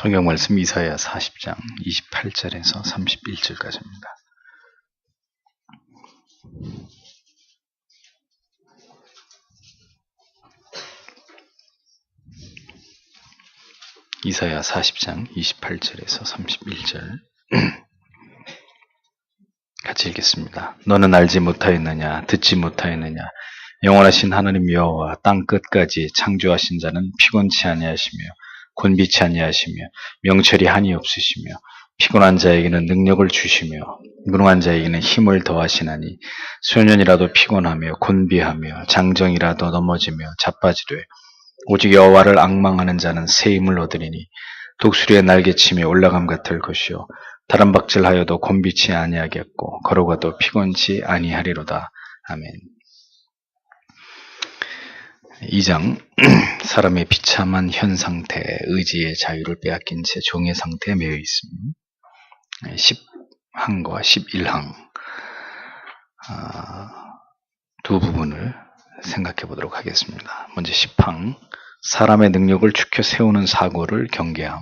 성경 말씀 이사야 40장 28절에서 31절까지입니다. 이사야 40장 28절에서 31절 같이 읽겠습니다. 너는 알지 못하였느냐 듣지 못하였느냐 영원하신 하나님 여호와 땅 끝까지 창조하신 자는 피곤치 아니하시며 곤비치 아니하시며 명철이 한이 없으시며 피곤한 자에게는 능력을 주시며 무능한 자에게는 힘을 더하시나니 소년이라도 피곤하며 곤비하며 장정이라도 넘어지며 자빠지되 오직 여호와를 악망하는 자는 새 힘을 얻으리니 독수리의 날개침에 올라감 같을 것이요 다른 박질하여도 곤비치 아니하겠고 걸어가도 피곤치 아니하리로다. 아멘. 2장 사람의 비참한 현 상태, 의지의 자유를 빼앗긴 채 종의 상태에 매여 있습니다. 10항과 11항 아, 두 부분을 생각해 보도록 하겠습니다. 먼저 10항 사람의 능력을 축혀 세우는 사고를 경계함.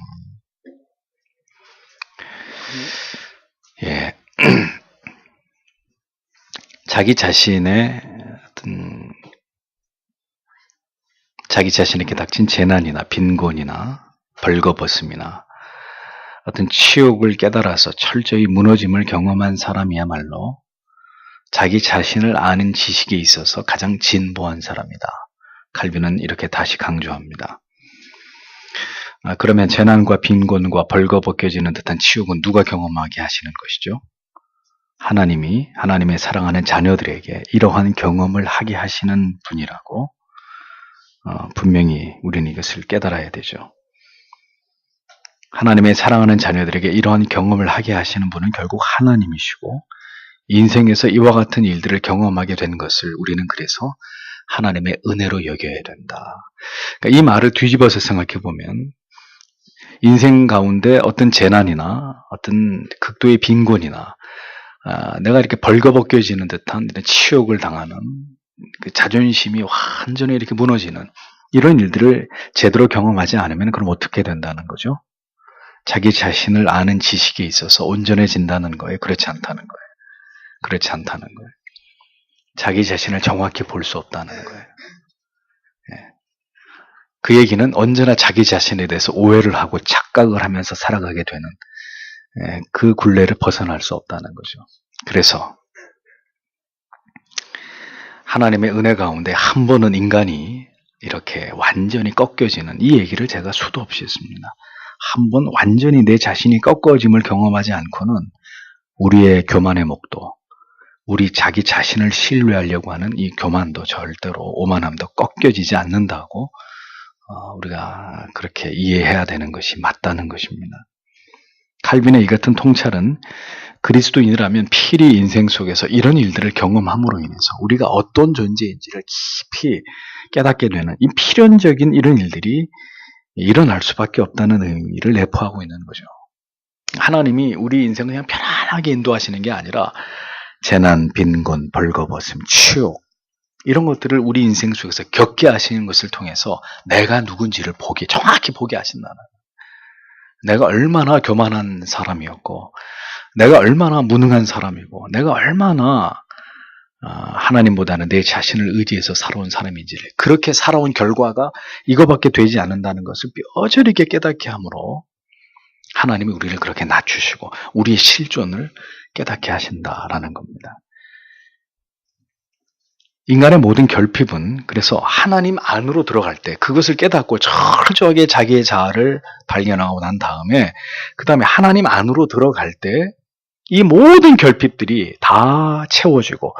예. 자기 자신의 어떤 자기 자신에게 닥친 재난이나 빈곤이나 벌거벗음이나 어떤 치욕을 깨달아서 철저히 무너짐을 경험한 사람이야말로 자기 자신을 아는 지식에 있어서 가장 진보한 사람이다. 칼빈은 이렇게 다시 강조합니다. 아, 그러면 재난과 빈곤과 벌거벗겨지는 듯한 치욕은 누가 경험하게 하시는 것이죠? 하나님이 하나님의 사랑하는 자녀들에게 이러한 경험을 하게 하시는 분이라고 어, 분명히 우리는 이것을 깨달아야 되죠. 하나님의 사랑하는 자녀들에게 이러한 경험을 하게 하시는 분은 결국 하나님이시고 인생에서 이와 같은 일들을 경험하게 된 것을 우리는 그래서 하나님의 은혜로 여겨야 된다. 그러니까 이 말을 뒤집어서 생각해 보면 인생 가운데 어떤 재난이나 어떤 극도의 빈곤이나 아, 내가 이렇게 벌거벗겨지는 듯한 치욕을 당하는 그 자존심이 완전히 이렇게 무너지는 이런 일들을 제대로 경험하지 않으면 그럼 어떻게 된다는 거죠? 자기 자신을 아는 지식에 있어서 온전해진다는 거예요? 그렇지 않다는 거예요. 그렇지 않다는 거예요. 자기 자신을 정확히 볼 수 없다는 거예요. 예. 그 얘기는 언제나 자기 자신에 대해서 오해를 하고 착각을 하면서 살아가게 되는 예, 그 굴레를 벗어날 수 없다는 거죠. 그래서 하나님의 은혜 가운데 한 번은 인간이 이렇게 완전히 꺾여지는 이 얘기를 제가 수도 없이 했습니다. 한 번 완전히 내 자신이 꺾어짐을 경험하지 않고는 우리의 교만의 목도, 우리 자기 자신을 신뢰하려고 하는 이 교만도 절대로 오만함도 꺾여지지 않는다고 어, 우리가 그렇게 이해해야 되는 것이 맞다는 것입니다. 칼빈의 이 같은 통찰은 그리스도인이라면 필히 인생 속에서 이런 일들을 경험함으로 인해서 우리가 어떤 존재인지를 깊이 깨닫게 되는 이 필연적인 이런 일들이 일어날 수밖에 없다는 의미를 내포하고 있는 거죠. 하나님이 우리 인생을 그냥 편안하게 인도하시는 게 아니라 재난, 빈곤, 벌거벗음, 치욕 이런 것들을 우리 인생 속에서 겪게 하시는 것을 통해서 내가 누군지를 보게 정확히 보게 하신다는 내가 얼마나 교만한 사람이었고 내가 얼마나 무능한 사람이고 내가 얼마나 하나님보다는 내 자신을 의지해서 살아온 사람인지를 그렇게 살아온 결과가 이거밖에 되지 않는다는 것을 뼈저리게 깨닫게 함으로 하나님이 우리를 그렇게 낮추시고 우리의 실존을 깨닫게 하신다라는 겁니다. 인간의 모든 결핍은 그래서 하나님 안으로 들어갈 때 그것을 깨닫고 철저하게 자기의 자아를 발견하고 난 다음에 그 다음에 하나님 안으로 들어갈 때 이 모든 결핍들이 다 채워지고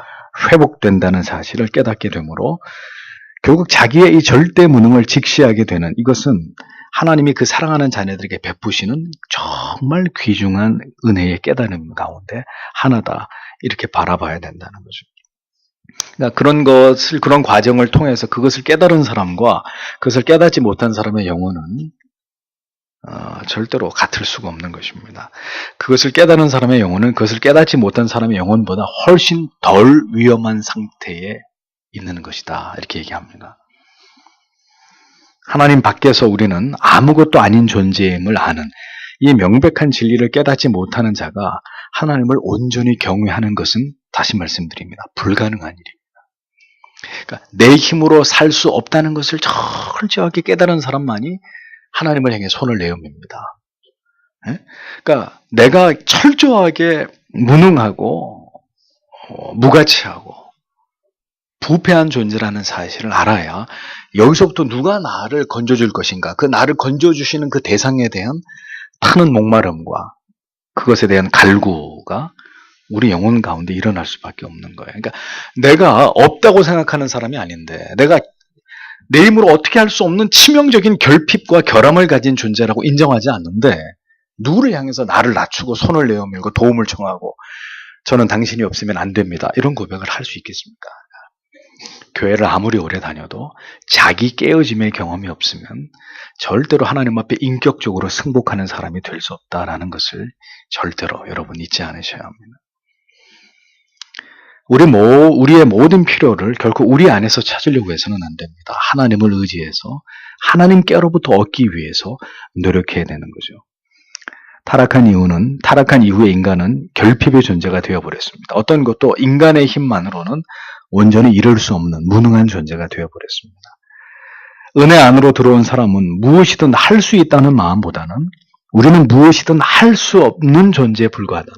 회복된다는 사실을 깨닫게 되므로 결국 자기의 이 절대 무능을 직시하게 되는 이것은 하나님이 그 사랑하는 자녀들에게 베푸시는 정말 귀중한 은혜의 깨달음 가운데 하나다 이렇게 바라봐야 된다는 거죠. 그러니까 그런 것을 그런 과정을 통해서 그것을 깨달은 사람과 그것을 깨닫지 못한 사람의 영혼은 어, 절대로 같을 수가 없는 것입니다. 그것을 깨달은 사람의 영혼은 그것을 깨닫지 못한 사람의 영혼보다 훨씬 덜 위험한 상태에 있는 것이다. 이렇게 얘기합니다. 하나님 밖에서 우리는 아무것도 아닌 존재임을 아는 이 명백한 진리를 깨닫지 못하는 자가 하나님을 온전히 경외하는 것은 다시 말씀드립니다. 불가능한 일입니다. 그러니까 내 힘으로 살 수 없다는 것을 철저하게 깨달은 사람만이 하나님을 향해 손을 내어밉니다. 예? 그러니까 내가 철저하게 무능하고 어, 무가치하고 부패한 존재라는 사실을 알아야 여기서부터 누가 나를 건져줄 것인가 그 나를 건져주시는 그 대상에 대한 타는 목마름과 그것에 대한 갈구가 우리 영혼 가운데 일어날 수밖에 없는 거예요. 그러니까 내가 없다고 생각하는 사람이 아닌데 내가 내 힘으로 어떻게 할 수 없는 치명적인 결핍과 결함을 가진 존재라고 인정하지 않는데 누구를 향해서 나를 낮추고 손을 내어밀고 도움을 청하고 저는 당신이 없으면 안 됩니다. 이런 고백을 할 수 있겠습니까? 교회를 아무리 오래 다녀도 자기 깨어짐의 경험이 없으면 절대로 하나님 앞에 인격적으로 승복하는 사람이 될 수 없다라는 것을 절대로 여러분 잊지 않으셔야 합니다. 우리 모, 우리의 모든 필요를 결코 우리 안에서 찾으려고 해서는 안 됩니다. 하나님을 의지해서 하나님께로부터 얻기 위해서 노력해야 되는 거죠. 타락한 이유는 타락한 이후의 인간은 결핍의 존재가 되어버렸습니다. 어떤 것도 인간의 힘만으로는 온전히 이룰 수 없는 무능한 존재가 되어버렸습니다. 은혜 안으로 들어온 사람은 무엇이든 할 수 있다는 마음보다는 우리는 무엇이든 할 수 없는 존재에 불과하다는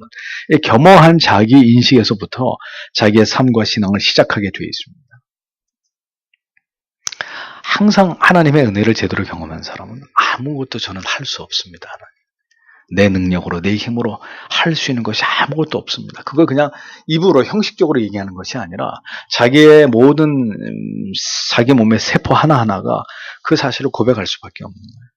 이 겸허한 자기 인식에서부터 자기의 삶과 신앙을 시작하게 되어 있습니다. 항상 하나님의 은혜를 제대로 경험한 사람은 아무것도 저는 할 수 없습니다. 내 능력으로, 내 힘으로 할 수 있는 것이 아무것도 없습니다. 그걸 그냥 입으로 형식적으로 얘기하는 것이 아니라 자기의 모든 음, 자기 몸의 세포 하나하나가 그 사실을 고백할 수밖에 없는 거예요.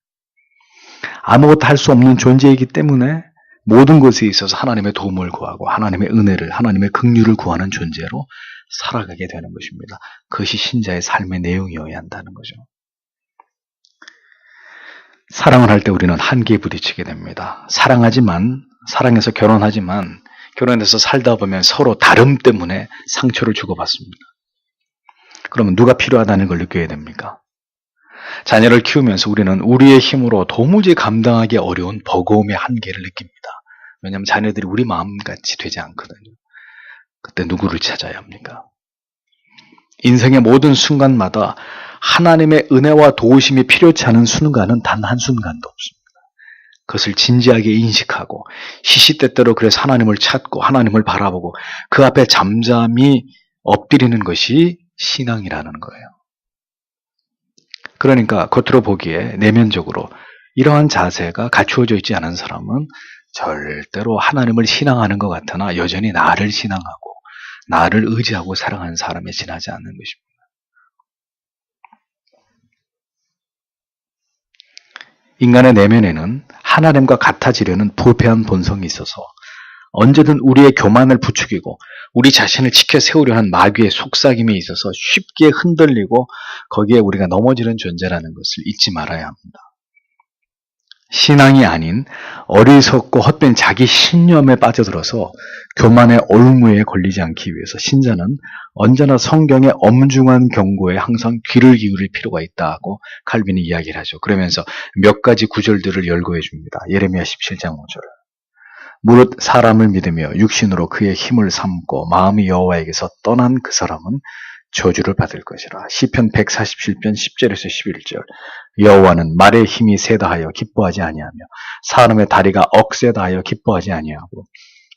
아무것도 할 수 없는 존재이기 때문에 모든 것에 있어서 하나님의 도움을 구하고 하나님의 은혜를, 하나님의 긍휼을 구하는 존재로 살아가게 되는 것입니다. 그것이 신자의 삶의 내용이어야 한다는 거죠. 사랑을 할 때 우리는 한계에 부딪히게 됩니다. 사랑하지만, 사랑해서 결혼하지만, 결혼해서 살다 보면 서로 다름 때문에 상처를 주고받습니다. 그러면 누가 필요하다는 걸 느껴야 됩니까? 자녀를 키우면서 우리는 우리의 힘으로 도무지 감당하기 어려운 버거움의 한계를 느낍니다. 왜냐하면 자녀들이 우리 마음같이 되지 않거든요. 그때 누구를 찾아야 합니까? 인생의 모든 순간마다 하나님의 은혜와 도우심이 필요치 않은 순간은 단 한 순간도 없습니다. 그것을 진지하게 인식하고 시시때때로 그래서 하나님을 찾고 하나님을 바라보고 그 앞에 잠잠히 엎드리는 것이 신앙이라는 거예요. 그러니까 겉으로 보기에 내면적으로 이러한 자세가 갖추어져 있지 않은 사람은 절대로 하나님을 신앙하는 것 같으나 여전히 나를 신앙하고 나를 의지하고 사랑하는 사람에 지나지 않는 것입니다. 인간의 내면에는 하나님과 같아지려는 부패한 본성이 있어서 언제든 우리의 교만을 부추기고 우리 자신을 지켜 세우려는 마귀의 속삭임에 있어서 쉽게 흔들리고 거기에 우리가 넘어지는 존재라는 것을 잊지 말아야 합니다. 신앙이 아닌 어리석고 헛된 자기 신념에 빠져들어서 교만의 올무에 걸리지 않기 위해서 신자는 언제나 성경의 엄중한 경고에 항상 귀를 기울일 필요가 있다고 칼빈이 이야기를 하죠. 그러면서 몇 가지 구절들을 열거해 줍니다. 예레미야 17장 5절. 무릇 사람을 믿으며 육신으로 그의 힘을 삼고 마음이 여호와에게서 떠난 그 사람은 저주를 받을 것이라. 시편 147편 10절에서 11절. 여호와는 말의 힘이 세다 하여 기뻐하지 아니하며 사람의 다리가 억세다 하여 기뻐하지 아니하고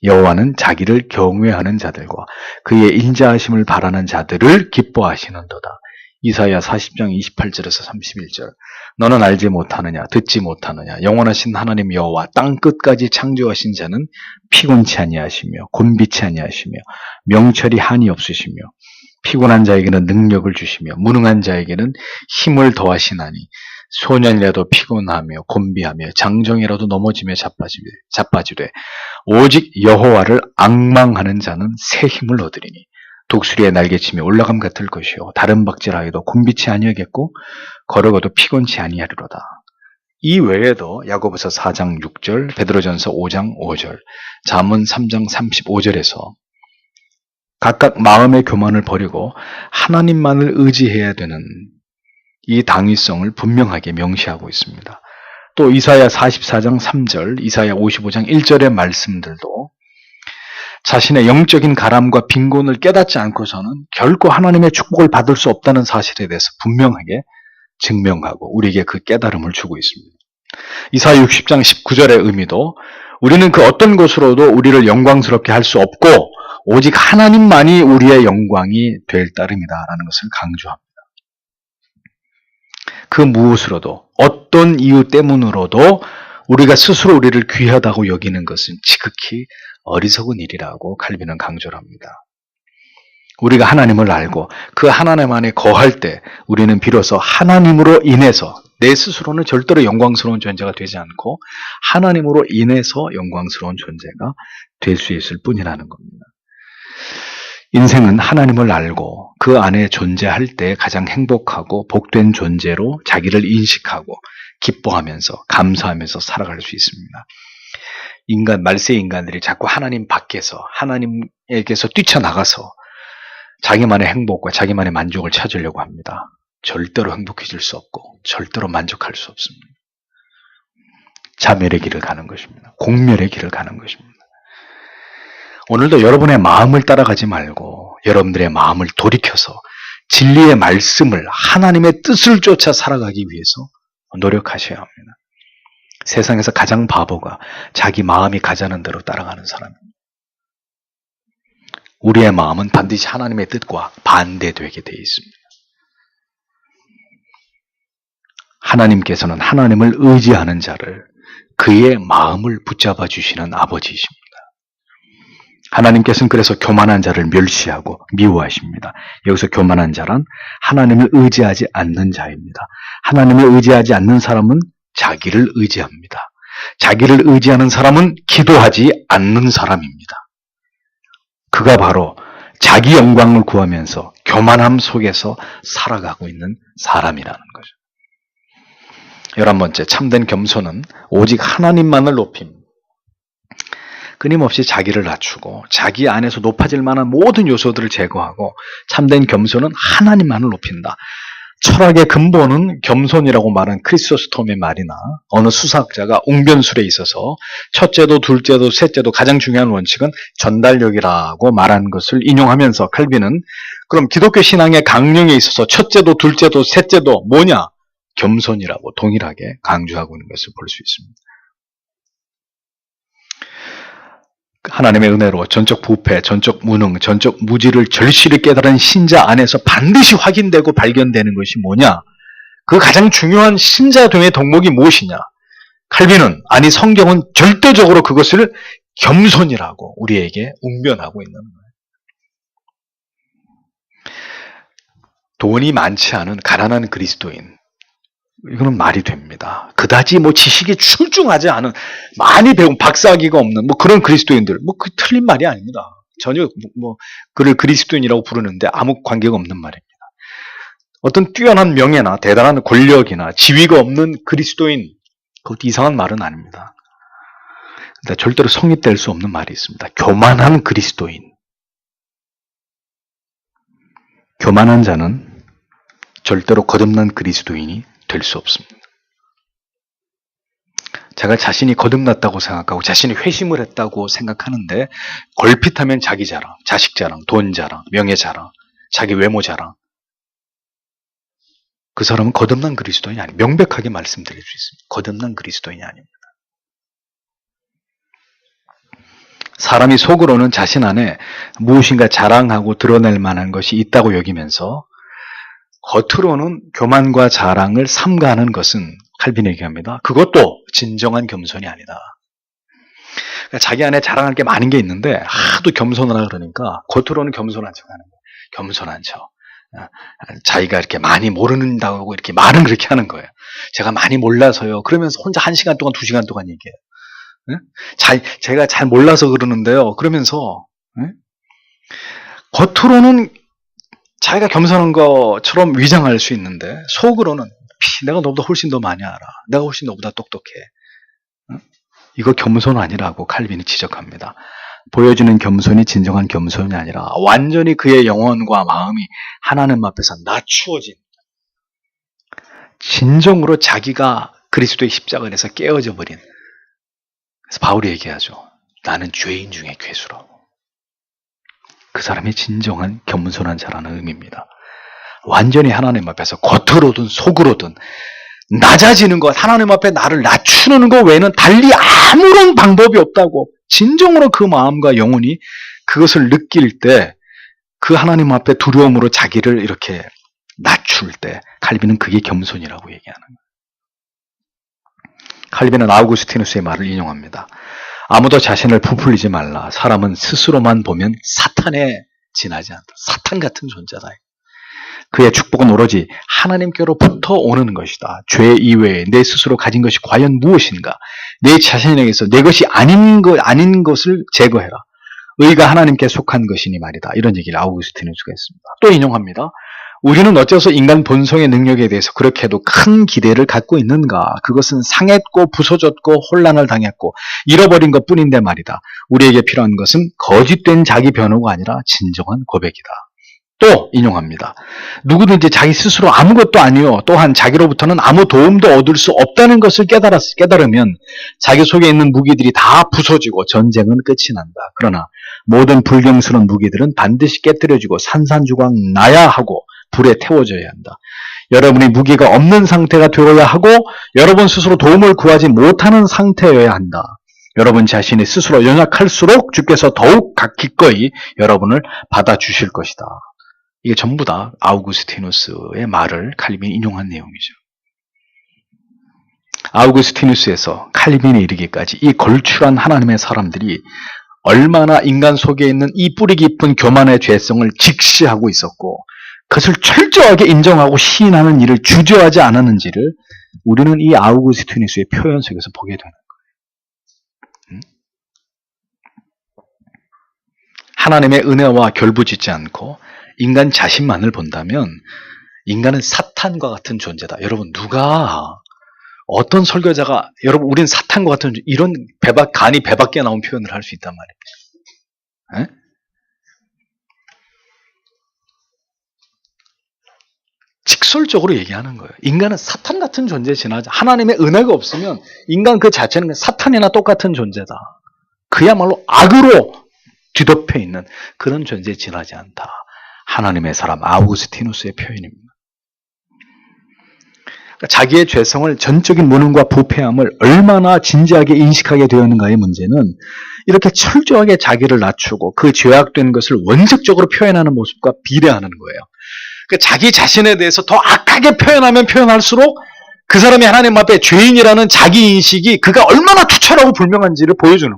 여호와는 자기를 경외하는 자들과 그의 인자하심을 바라는 자들을 기뻐하시는도다. 이사야 40장 28절에서 31절. 너는 알지 못하느냐, 듣지 못하느냐, 영원하신 하나님 여호와 땅 끝까지 창조하신 자는 피곤치 아니하시며 곤비치 아니하시며 명철이 한이 없으시며 피곤한 자에게는 능력을 주시며 무능한 자에게는 힘을 더하시나니 소년이라도 피곤하며 곤비하며 장정이라도 넘어지며 자빠지되, 자빠지되 오직 여호와를 악망하는 자는 새 힘을 얻으리니 독수리의 날개침이 올라감 같을 것이요 다른 박질하여도 곤비치 아니하겠고 걸어가도 피곤치 아니하리로다. 이 외에도 야고보서 4장 6절, 베드로전서 5장 5절, 잠언 3장 35절에서 각각 마음의 교만을 버리고 하나님만을 의지해야 되는 이 당위성을 분명하게 명시하고 있습니다. 또 이사야 44장 3절, 이사야 55장 1절의 말씀들도 자신의 영적인 가람과 빈곤을 깨닫지 않고서는 결코 하나님의 축복을 받을 수 없다는 사실에 대해서 분명하게 증명하고 우리에게 그 깨달음을 주고 있습니다. 이사야 60장 19절의 의미도 우리는 그 어떤 것으로도 우리를 영광스럽게 할 수 없고 오직 하나님만이 우리의 영광이 될 따름이다라는 것을 강조합니다. 그 무엇으로도 어떤 이유 때문으로도 우리가 스스로 우리를 귀하다고 여기는 것은 지극히 어리석은 일이라고 칼빈은 강조를 합니다. 우리가 하나님을 알고 그 하나님 안에 거할 때 우리는 비로소 하나님으로 인해서 내 스스로는 절대로 영광스러운 존재가 되지 않고 하나님으로 인해서 영광스러운 존재가 될 수 있을 뿐이라는 겁니다. 인생은 하나님을 알고 그 안에 존재할 때 가장 행복하고 복된 존재로 자기를 인식하고 기뻐하면서 감사하면서 살아갈 수 있습니다. 인간, 말세 인간들이 자꾸 하나님 밖에서 하나님에게서 뛰쳐나가서 자기만의 행복과 자기만의 만족을 찾으려고 합니다. 절대로 행복해질 수 없고 절대로 만족할 수 없습니다. 자멸의 길을 가는 것입니다. 공멸의 길을 가는 것입니다. 오늘도 여러분의 마음을 따라가지 말고 여러분들의 마음을 돌이켜서 진리의 말씀을 하나님의 뜻을 쫓아 살아가기 위해서 노력하셔야 합니다. 세상에서 가장 바보가 자기 마음이 가자는 대로 따라가는 사람입니다. 우리의 마음은 반드시 하나님의 뜻과 반대되게 되어 있습니다. 하나님께서는 하나님을 의지하는 자를 그의 마음을 붙잡아 주시는 아버지이십니다. 하나님께서는 그래서 교만한 자를 멸시하고 미워하십니다. 여기서 교만한 자란 하나님을 의지하지 않는 자입니다. 하나님을 의지하지 않는 사람은 자기를 의지합니다. 자기를 의지하는 사람은 기도하지 않는 사람입니다. 그가 바로 자기 영광을 구하면서 교만함 속에서 살아가고 있는 사람이라는 거죠. 열한 번째, 참된 겸손은 오직 하나님만을 높임. 끊임없이 자기를 낮추고 자기 안에서 높아질 만한 모든 요소들을 제거하고 참된 겸손은 하나님만을 높인다. 철학의 근본은 겸손이라고 말한 크리스토스톰의 말이나 어느 수사학자가 웅변술에 있어서 첫째도 둘째도 셋째도 가장 중요한 원칙은 전달력이라고 말한 것을 인용하면서 칼빈은 그럼 기독교 신앙의 강령에 있어서 첫째도 둘째도 셋째도 뭐냐? 겸손이라고 동일하게 강조하고 있는 것을 볼 수 있습니다. 하나님의 은혜로 전적 부패, 전적 무능, 전적 무지를 절실히 깨달은 신자 안에서 반드시 확인되고 발견되는 것이 뭐냐? 그 가장 중요한 신자됨의 덕목이 무엇이냐? 칼빈은 아니 성경은 절대적으로 그것을 겸손이라고 우리에게 웅변하고 있는 거예요. 돈이 많지 않은 가난한 그리스도인, 이거는 말이 됩니다. 그다지 뭐 지식이 출중하지 않은 많이 배운 박사학위가 없는 뭐 그런 그리스도인들 뭐 그 틀린 말이 아닙니다. 전혀 뭐 그를 그리스도인이라고 부르는데 아무 관계가 없는 말입니다. 어떤 뛰어난 명예나 대단한 권력이나 지위가 없는 그리스도인 그것 이상한 말은 아닙니다. 근데 절대로 성립될 수 없는 말이 있습니다. 교만한 그리스도인. 교만한 자는 절대로 거듭난 그리스도인이 될 수 없습니다. 제가 자신이 거듭났다고 생각하고 자신이 회심을 했다고 생각하는데 걸핏하면 자기 자랑, 자식 자랑, 돈 자랑, 명예 자랑, 자기 외모 자랑. 그 사람은 거듭난 그리스도인이 아니 명백하게 말씀드릴 수 있습니다. 거듭난 그리스도인이 아닙니다. 사람이 속으로는 자신 안에 무엇인가 자랑하고 드러낼 만한 것이 있다고 여기면서 겉으로는 교만과 자랑을 삼가하는 것은 칼빈 얘기합니다. 그것도 진정한 겸손이 아니다. 그러니까 자기 안에 자랑할 게 많은 게 있는데 하도 겸손하라 그러니까 겉으로는 겸손한 척하는 거예요. 겸손한 척. 아, 자기가 이렇게 많이 모르는다고 이렇게 말은 그렇게 하는 거예요. 제가 많이 몰라서요. 그러면서 혼자 한 시간 동안 두 시간 동안 얘기해요. 자, 제가 잘 몰라서 그러는데요. 그러면서 겉으로는 자기가 겸손한 것처럼 위장할 수 있는데 속으로는 내가 너보다 훨씬 더 많이 알아. 내가 훨씬 너보다 똑똑해. 이거 겸손 아니라고 칼빈이 지적합니다. 보여주는 겸손이 진정한 겸손이 아니라 완전히 그의 영혼과 마음이 하나님 앞에서 낮추어진 진정으로 자기가 그리스도의 십자가에서 깨어져 버린 그래서 바울이 얘기하죠. 나는 죄인 중에 괴수라고. 그 사람이 진정한 겸손한 자라는 의미입니다. 완전히 하나님 앞에서 겉으로든 속으로든 낮아지는 것, 하나님 앞에 나를 낮추는 것 외에는 달리 아무런 방법이 없다고 진정으로 그 마음과 영혼이 그것을 느낄 때 그 하나님 앞에 두려움으로 자기를 이렇게 낮출 때 칼빈은 그게 겸손이라고 얘기하는 거예요. 칼빈은 아우구스티누스의 말을 인용합니다. 아무도 자신을 부풀리지 말라. 사람은 스스로만 보면 사탄에 지나지 않다. 사탄 같은 존재다. 그의 축복은 오로지 하나님께로부터 오는 것이다. 죄 이외에 내 스스로 가진 것이 과연 무엇인가? 내 자신에게서 내 것이 아닌 것 아닌 것을 제거해라. 의가 하나님께 속한 것이니 말이다. 이런 얘기를 아우구스티누스가 했습니다. 또 인용합니다. 우리는 어째서 인간 본성의 능력에 대해서 그렇게도 큰 기대를 갖고 있는가? 그것은 상했고 부서졌고 혼란을 당했고 잃어버린 것 뿐인데 말이다. 우리에게 필요한 것은 거짓된 자기 변호가 아니라 진정한 고백이다. 또 인용합니다. 누구든지 자기 스스로 아무것도 아니요. 또한 자기로부터는 아무 도움도 얻을 수 없다는 것을 깨달았, 깨달으면 자기 속에 있는 무기들이 다 부서지고 전쟁은 끝이 난다. 그러나 모든 불경스러운 무기들은 반드시 깨뜨려지고 산산조각 나야 하고 불에 태워져야 한다. 여러분이 무기가 없는 상태가 되어야 하고 여러분 스스로 도움을 구하지 못하는 상태여야 한다. 여러분 자신이 스스로 연약할수록 주께서 더욱 기꺼이 여러분을 받아주실 것이다. 이게 전부 다 아우구스티누스의 말을 칼빈이 인용한 내용이죠. 아우구스티누스에서 칼빈이 이르기까지 이 걸출한 하나님의 사람들이 얼마나 인간 속에 있는 이 뿌리 깊은 교만의 죄성을 직시하고 있었고 그것을 철저하게 인정하고 시인하는 일을 주저하지 않았는지를 우리는 이 아우구스티누스의 표현 속에서 보게 되는 거예요. 하나님의 은혜와 결부짓지 않고 인간 자신만을 본다면 인간은 사탄과 같은 존재다. 여러분 누가 어떤 설교자가 여러분 우리는 사탄과 같은 이런 배박 간이 배밖에 나온 표현을 할 수 있단 말이에요. 에? 직설적으로 얘기하는 거예요. 인간은 사탄 같은 존재에 지나지 하나님의 은혜가 없으면 인간 그 자체는 사탄이나 똑같은 존재다. 그야말로 악으로 뒤덮여 있는 그런 존재에 지나지 않다. 하나님의 사람 아우구스티누스의 표현입니다. 그러니까 자기의 죄성을 전적인 무능과 부패함을 얼마나 진지하게 인식하게 되었는가의 문제는 이렇게 철저하게 자기를 낮추고 그 죄악된 것을 원색적으로 표현하는 모습과 비례하는 거예요. 그 자기 자신에 대해서 더 악하게 표현하면 표현할수록 그 사람이 하나님 앞에 죄인이라는 자기 인식이 그가 얼마나 투철하고 불명한지를 보여주는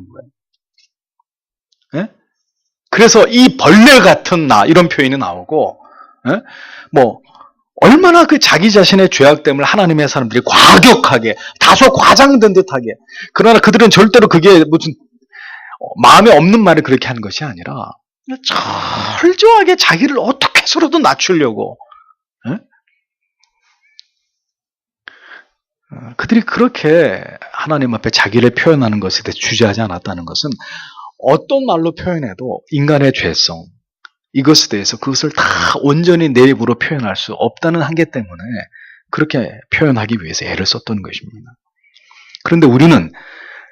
거예요. 예? 그래서 이 벌레 같은 나 이런 표현이 나오고 예? 뭐 얼마나 그 자기 자신의 죄악됨을 하나님의 사람들이 과격하게 다소 과장된 듯하게 그러나 그들은 절대로 그게 무슨 마음에 없는 말을 그렇게 하는 것이 아니라 철저하게 자기를 어떻게 해서라도 낮추려고 에? 그들이 그렇게 하나님 앞에 자기를 표현하는 것에 대해 주저하지 않았다는 것은 어떤 말로 표현해도 인간의 죄성 이것에 대해서 그것을 다 온전히 내 입으로 표현할 수 없다는 한계 때문에 그렇게 표현하기 위해서 애를 썼던 것입니다. 그런데 우리는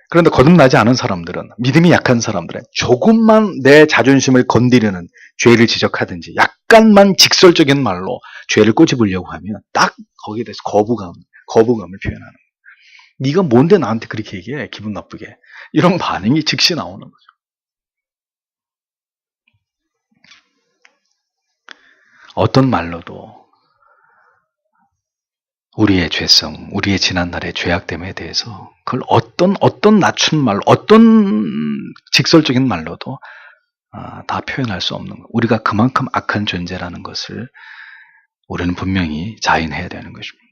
그런데 거듭나지 않은 사람들은 믿음이 약한 사람들은 조금만 내 자존심을 건드리는 죄를 지적하든지 약간만 직설적인 말로 죄를 꼬집으려고 하면 딱 거기에 대해서 거부감, 거부감을 표현하는. 네가 뭔데 나한테 그렇게 얘기해? 기분 나쁘게. 이런 반응이 즉시 나오는 거죠. 어떤 말로도 우리의 죄성, 우리의 지난날의 죄악됨에 대해서 그걸 어떤 어떤 낮춘 말, 어떤 직설적인 말로도 아, 다 표현할 수 없는 것. 우리가 그만큼 악한 존재라는 것을 우리는 분명히 자인해야 되는 것입니다.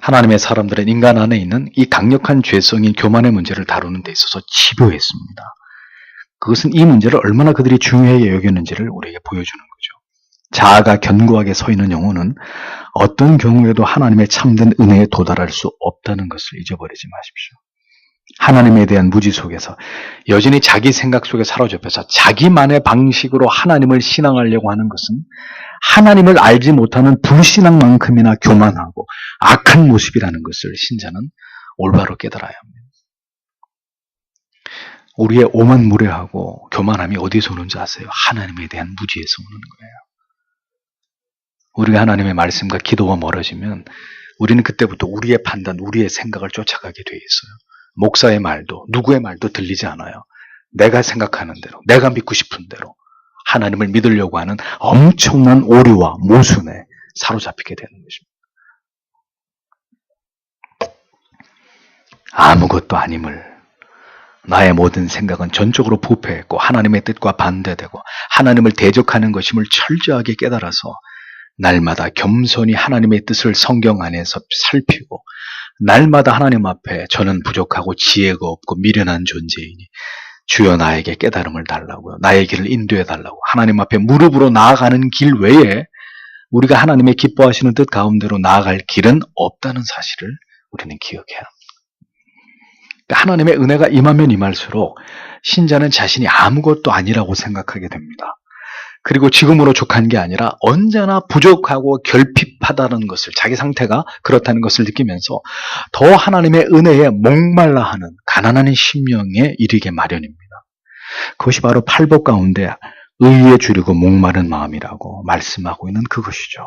하나님의 사람들은 인간 안에 있는 이 강력한 죄성인 교만의 문제를 다루는 데 있어서 집요했습니다. 그것은 이 문제를 얼마나 그들이 중요하게 여겼는지를 우리에게 보여주는 거죠. 자아가 견고하게 서 있는 영혼은 어떤 경우에도 하나님의 참된 은혜에 도달할 수 없다는 것을 잊어버리지 마십시오. 하나님에 대한 무지 속에서 여전히 자기 생각 속에 사로잡혀서 자기만의 방식으로 하나님을 신앙하려고 하는 것은 하나님을 알지 못하는 불신앙만큼이나 교만하고 악한 모습이라는 것을 신자는 올바로 깨달아야 합니다. 우리의 오만무례하고 교만함이 어디서 오는지 아세요? 하나님에 대한 무지에서 오는 거예요. 우리가 하나님의 말씀과 기도가 멀어지면 우리는 그때부터 우리의 판단, 우리의 생각을 쫓아가게 돼 있어요. 목사의 말도, 누구의 말도 들리지 않아요. 내가 생각하는 대로, 내가 믿고 싶은 대로 하나님을 믿으려고 하는 엄청난 오류와 모순에 사로잡히게 되는 것입니다. 아무것도 아님을 나의 모든 생각은 전적으로 부패했고 하나님의 뜻과 반대되고 하나님을 대적하는 것임을 철저하게 깨달아서 날마다 겸손히 하나님의 뜻을 성경 안에서 살피고 날마다 하나님 앞에 저는 부족하고 지혜가 없고 미련한 존재이니 주여 나에게 깨달음을 달라고요. 나의 길을 인도해 달라고. 하나님 앞에 무릎으로 나아가는 길 외에 우리가 하나님의 기뻐하시는 뜻 가운데로 나아갈 길은 없다는 사실을 우리는 기억해야 합니다. 그러니까 하나님의 은혜가 임하면 임할수록 신자는 자신이 아무것도 아니라고 생각하게 됩니다. 그리고 지금으로 족한 게 아니라 언제나 부족하고 결핍하다는 것을 자기 상태가 그렇다는 것을 느끼면서 더 하나님의 은혜에 목말라 하는 가난한 심령에 이르게 마련입니다. 그것이 바로 팔복 가운데 의에 줄이고 목마른 마음이라고 말씀하고 있는 그것이죠.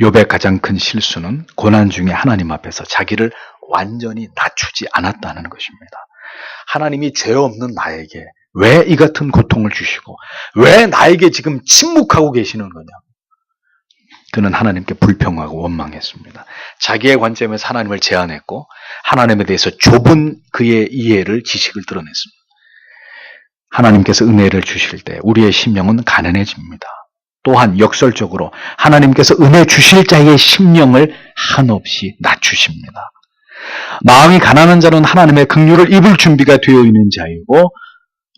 욥의 가장 큰 실수는 고난 중에 하나님 앞에서 자기를 완전히 낮추지 않았다는 것입니다. 하나님이 죄 없는 나에게 왜 이 같은 고통을 주시고 왜 나에게 지금 침묵하고 계시는 거냐? 그는 하나님께 불평하고 원망했습니다. 자기의 관점에서 하나님을 제안했고 하나님에 대해서 좁은 그의 이해를 지식을 드러냈습니다. 하나님께서 은혜를 주실 때 우리의 심령은 가난해집니다. 또한 역설적으로 하나님께서 은혜 주실 자의 심령을 한없이 낮추십니다. 마음이 가난한 자는 하나님의 긍휼을 입을 준비가 되어 있는 자이고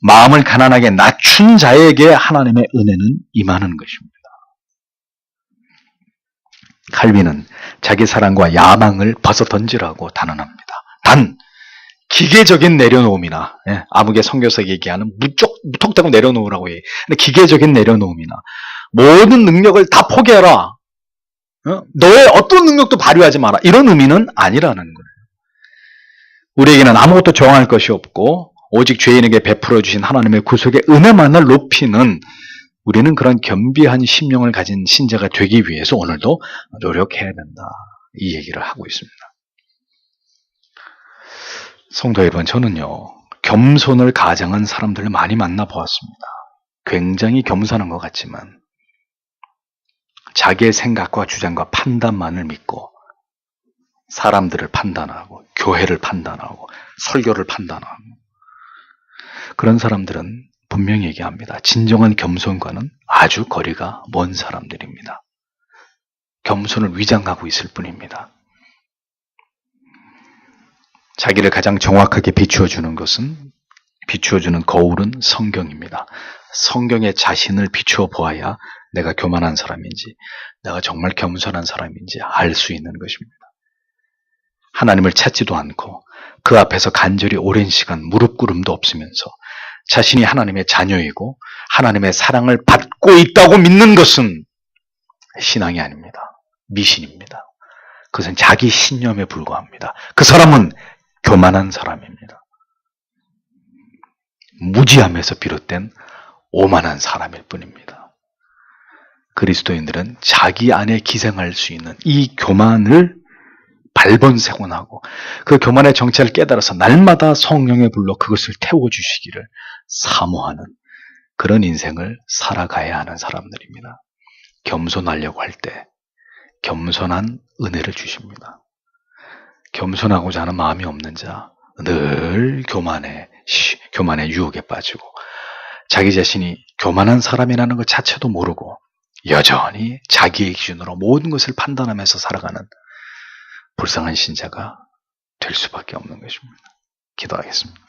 마음을 가난하게 낮춘 자에게 하나님의 은혜는 임하는 것입니다. 칼빈은 자기 사랑과 야망을 벗어 던지라고 단언합니다. 단 기계적인 내려놓음이나 예, 아무개 성교사 얘기하는 무쪽 무턱대고 내려놓으라고 해. 근데 기계적인 내려놓음이나 모든 능력을 다 포기해라. 어? 너의 어떤 능력도 발휘하지 마라. 이런 의미는 아니라는 거예요. 우리에게는 아무것도 정할 것이 없고 오직 죄인에게 베풀어 주신 하나님의 구속의 은혜만을 높이는 우리는 그런 겸비한 심령을 가진 신자가 되기 위해서 오늘도 노력해야 된다. 이 얘기를 하고 있습니다. 성도 여러분, 저는요, 겸손을 가장한 사람들을 많이 만나 보았습니다. 굉장히 겸손한 것 같지만, 자기의 생각과 주장과 판단만을 믿고, 사람들을 판단하고, 교회를 판단하고, 설교를 판단하고, 그런 사람들은 분명히 얘기합니다. 진정한 겸손과는 아주 거리가 먼 사람들입니다. 겸손을 위장하고 있을 뿐입니다. 자기를 가장 정확하게 비추어주는 것은 비추어주는 거울은 성경입니다. 성경에 자신을 비추어 보아야 내가 교만한 사람인지, 내가 정말 겸손한 사람인지 알 수 있는 것입니다. 하나님을 찾지도 않고 그 앞에서 간절히 오랜 시간 무릎 꿇음도 없으면서 자신이 하나님의 자녀이고 하나님의 사랑을 받고 있다고 믿는 것은 신앙이 아닙니다. 미신입니다. 그것은 자기 신념에 불과합니다. 그 사람은 교만한 사람입니다. 무지함에서 비롯된 오만한 사람일 뿐입니다. 그리스도인들은 자기 안에 기생할 수 있는 이 교만을 발본세곤하고 그 교만의 정체를 깨달아서 날마다 성령의 불로 그것을 태워주시기를 사모하는 그런 인생을 살아가야 하는 사람들입니다. 겸손하려고 할 때 겸손한 은혜를 주십니다. 겸손하고자 하는 마음이 없는 자, 늘 교만에, 교만의 유혹에 빠지고, 자기 자신이 교만한 사람이라는 것 자체도 모르고, 여전히 자기의 기준으로 모든 것을 판단하면서 살아가는 불쌍한 신자가 될 수밖에 없는 것입니다. 기도하겠습니다.